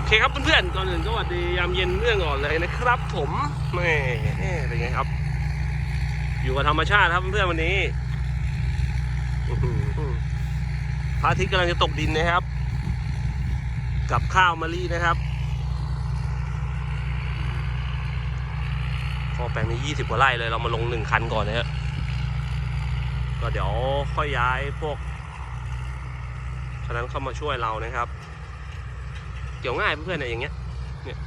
โอเคครับเพื่อนๆก่อนอื่นก็สวัสดียามเย็นเรื่องก่อนเลยนะครับ ผมแม่เป็นไงครับ อยู่กับธรรมชาติครับเพื่อนๆวันนี้พระอาทิตย์กำลังจะตกดินนะครับ กับข้าวมะลินะครับพอแปลงนี้ยี่สิบกว่าไร่เลยเรามาลงหนึ่งคันก่อนนะฮะก็เดี๋ยวค่อยย้ายพวกฉะนั้นเข้ามาช่วยเรานะครับ เกี่ยวง่ายเพื่อนๆนี่ยอย่างเงี้ยเนี่ย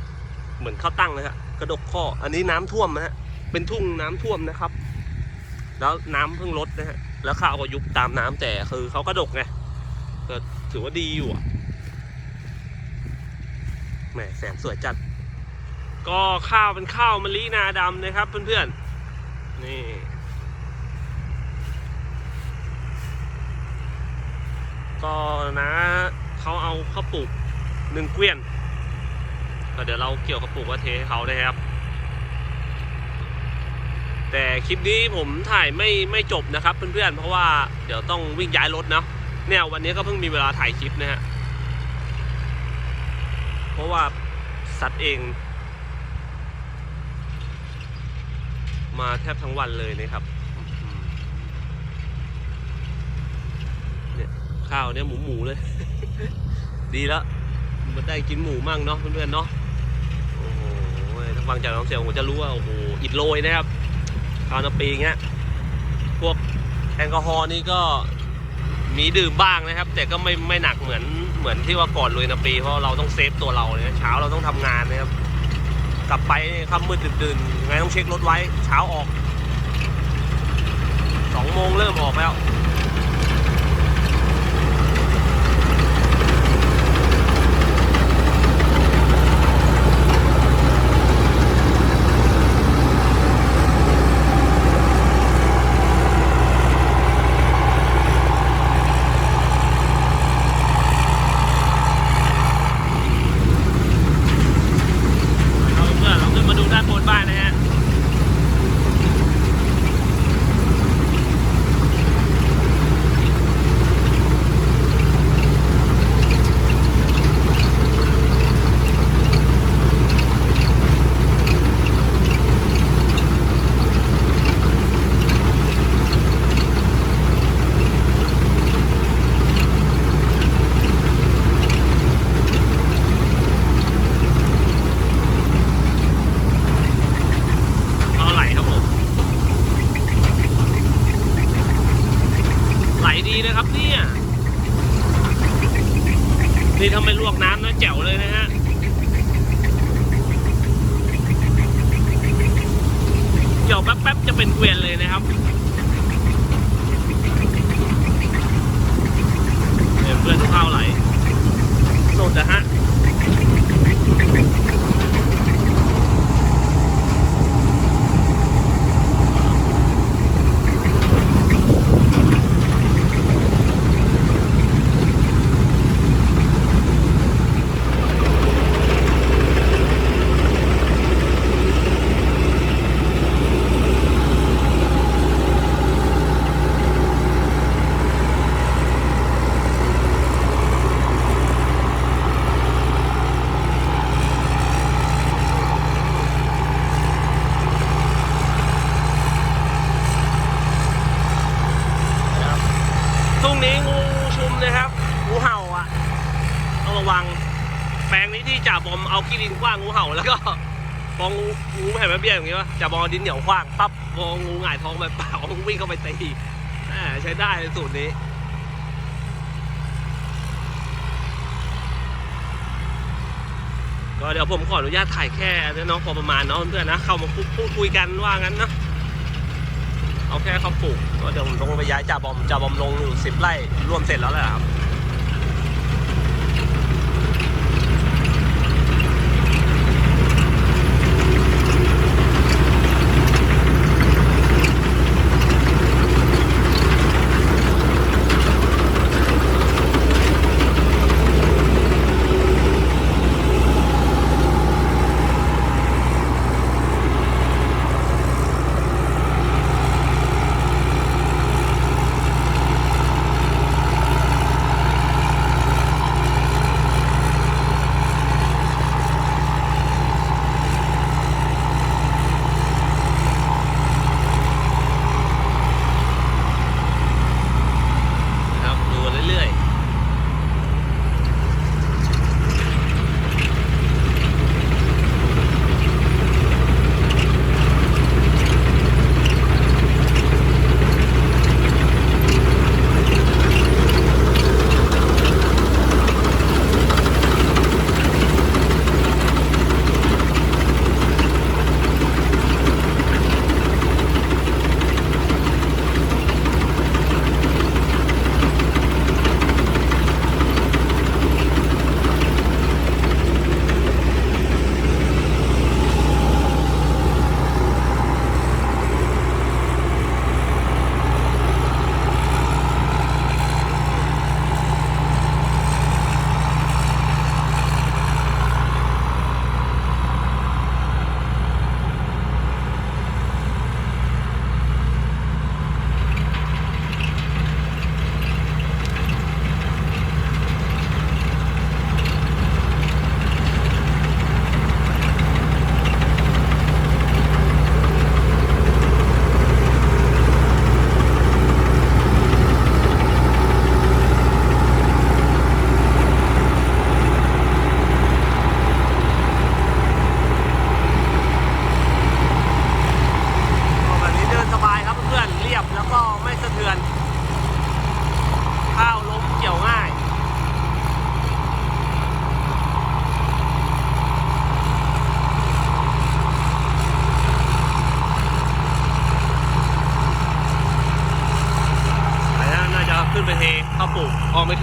เหมือนข้าวตั้งเลยฮะกระดกข้ออันนี้น้ำท่วมนะฮะเป็นทุ่งน้ำท่วมนะครับ แล้วน้ำเพิ่งลดนะฮะแล้วข้าวก็ยุบตามน้ำแต่คือเขากระดกไงก็ถือว่าดีอยู่อะแหมแสงสวยจัด ก็ข้าวเป็นข้าวมะลินาดำนะครับ เพื่อนๆนี่ก็นะเขาเอาข้าวปลูก หนึ่งเกวียนก็เดี๋ยวเราเกี่ยวกับปลูกว่าเทให้เขานะครับ แต่คลิปนี้ผมถ่ายไม่ไม่จบนะครับ เพื่อนๆ เพราะว่าเดี๋ยวต้องวิ่งย้ายรถเนาะเนี่ยวันนี้ก็เพิ่งมีเวลาถ่ายคลิปนะฮะเพราะว่าสัตว์เอง มาแทบทั้งวันเลยนะครับเนี่ยข้าวเนี่ยหมูหมูๆเลย ดีแล้ว มันได้กินหมูมั่งเนาะเพื่อนๆเนาะโอ้โหถ้าฟังจากน้องเซลผมจะรู้ว่าโอ้โหอิดโรยนะครับข้าวนาปีเงี้ยพวกแอลกอฮอล์นี่ก็มีดื่มบ้างนะครับ แต่ก็ไม่ไม่หนักเหมือนเหมือนที่ว่าก่อนลุยนาปีเพราะเราต้องเซฟตัวเราเนี่ยเช้าเราต้องทำงานนะครับ กลับไปค่ำมืดดื่นๆยังไงต้องเช็ครถไว้เช้าออกสองโมงเริ่มออกแล้ว เราเพื่อนเราขึ้นมาดูด้านบนบ้านนะฮะ เอาไหลครับผม ไหลดีนะ ครับเนี่ยนี่ถ้าไม่ลวกน้ำนะแจ๋วเลยนะฮะเกี่ยวแป๊บๆจะเป็นเกวียนเลยนะครับเนี่ยเพื่อนข้าวไหลสดนะฮะ นะครับช่วงนี้งูชุมนะครับ งูเห่าอะ ต้องระวัง แปลงนี้ที่จ่าบอมเอาขี้ ดินกว้างงูเห่าแล้วก็พองูงูแผ่นแม่เบี้ยอย่างงี้วะจ่าบอมอาดินเหนียวกว้างปั๊บพองูหงายท้องไปเปล่าวิ่งเข้าไปตีใช้ได้สูตรนี้ก็เดี๋ยวผมขออนุญาตถ่ายแค่นี้เนาะพอประมาณเนาะเพื่อนนะเข้ามาพูดคุยกันว่างั้นเนาะเอาแค่เขาปลูกก็เดี๋ยวผมลงไปย้ายจ่าบอมจ่าบอมลงสิบไร่รวมเสร็จแล้วแหละครับ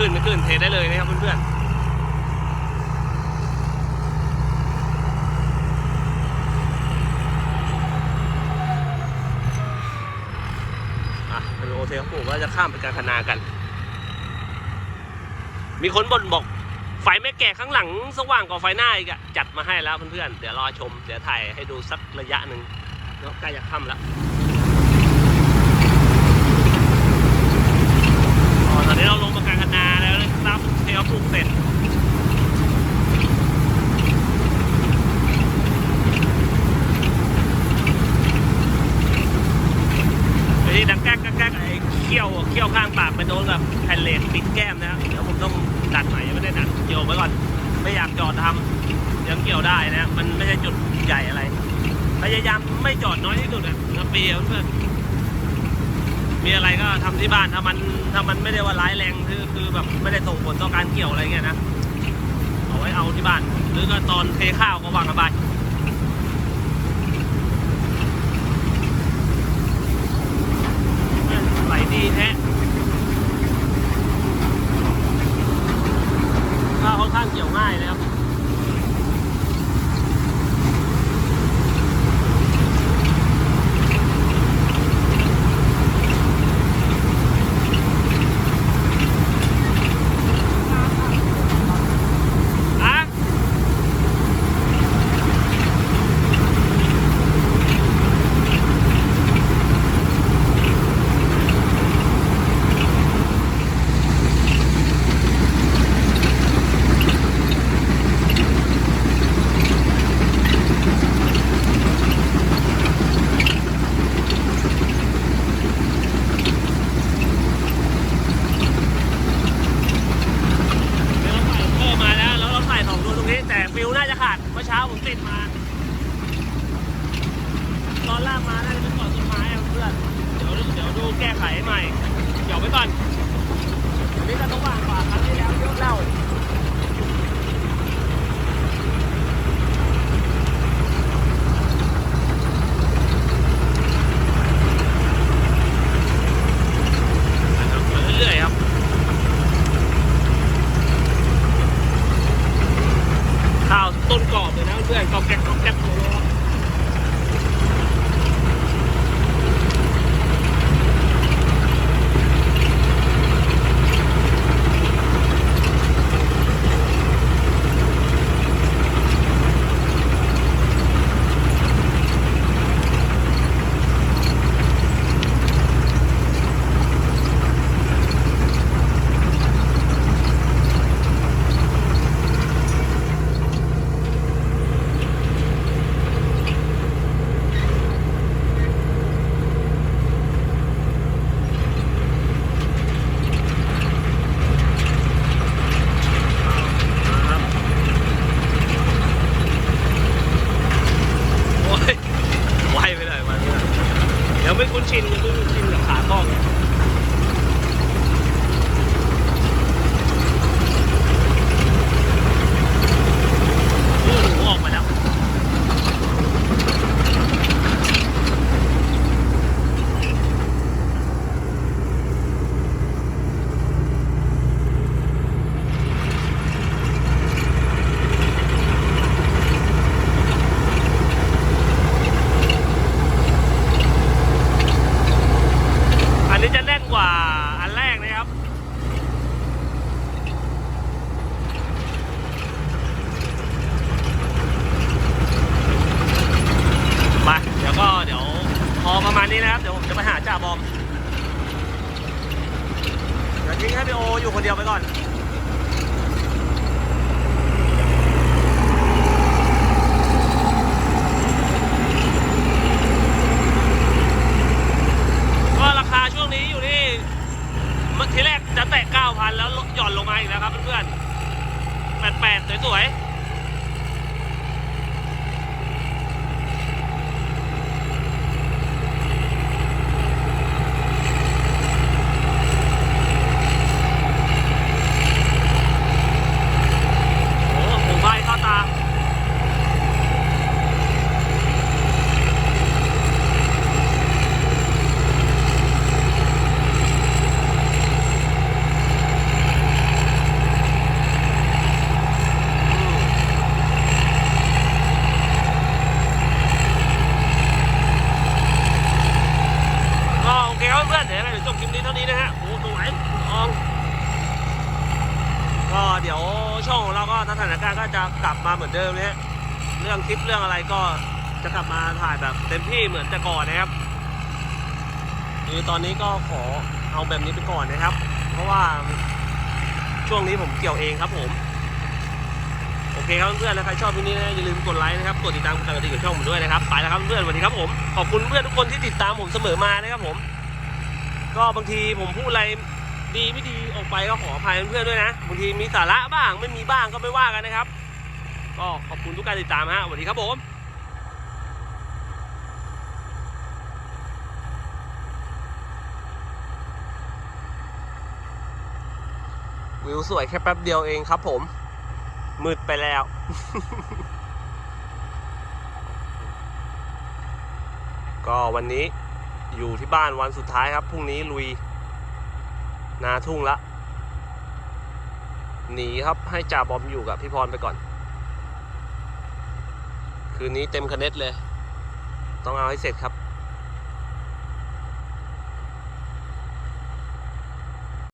ขึ้นไม่ขึ้นเทได้เลยนะครับเพื่อนๆอะเป็นโอเทครับผมว่าจะข้ามไปการคณากัน มีคนบ่นบอก ไฟไม่แก่ข้างหลังสว่างกว่าไฟหน้าอีกอะจัดมาให้แล้วเพื่อนๆ เดี๋ยวรอชม เดี๋ยวถ่ายให้ดูสักระยะหนึ่งแล้วใกล้จะค่ำแล้วอ๋อตอนนี้เราลงมากลางคณาแล้วนะครับเทลปลูกเสร็จที่ดังแก๊กแก๊กไอ้เขี้ยวเขี้ยวข้างปากไปโดนกับแผ่นเหล็กปิดแก้มนะเดี๋ยวผมต้องดัดใหม่ยังไม่ได้ดัดเกี่ยวไว้ก่อนไม่อยากจอดทำยังเกี่ยวได้นะ มันไม่ใช่จุดใหญ่อะไรพยายามไม่จอดน้อยที่สุดอะนะปีอะเพื่อน มีอะไรก็ทำที่บ้านถ้ามันถ้ามันไม่ได้ว่าร้ายแรงคือคือแบบไม่ได้ส่งผลต่อการเกี่ยวอะไรเงี้ยนะเอาไว้เอาที่บ้าน หรือก็ตอนเทข้าวก็วางกันไปไหลดีแท้ข้าวค่อนข้างเกี่ยวง่ายนะครับ ถานการณ์ก็จะกลับมาเหมือนเดิมนะฮะเรื่องคลิปเรื่องอะไรก็จะกลับมาถ่ายแบบเต็มที่เหมือนแต่ก่อนนะครับคือตอนนี้ก็ขอเอาแบบนี้ไปก่อนนะครับ เพราะว่าช่วงนี้ผมเกี่ยวเองครับผม โอเคครับเพื่อนๆแล้วใครชอบวิดีโอนี้นะอย่าลืมกดไลค์นะครับกดติดตามกดกระดิ่งของช่องผมด้วยนะครับไปแล้วครับเพื่อนสวัสดีครับผมขอบคุณเพื่อนทุกคนที่ติดตามผมเสมอมานะครับผม ก็บางทีผมพูดอะไร ดีไม่ดีออกไปก็ขออภัยเพื่อนๆด้วยนะบางทีมีสาระบ้างไม่มีบ้างก็ไม่ว่ากันนะครับ ก็ขอบคุณทุกการติดตามฮะสวัสดีครับผมวิวสวยแค่แป๊บเดียวเองครับผม มืดไปแล้ว ก็วันนี้อยู่ที่บ้านวันสุดท้ายครับ พรุ่งนี้ลุย นาทุ่งละ หนีครับให้จ่าบอมอยู่กับพี่พรไปก่อน คืนนี้เต็มคาเน็ตเลย ต้องเอาให้เสร็จครับ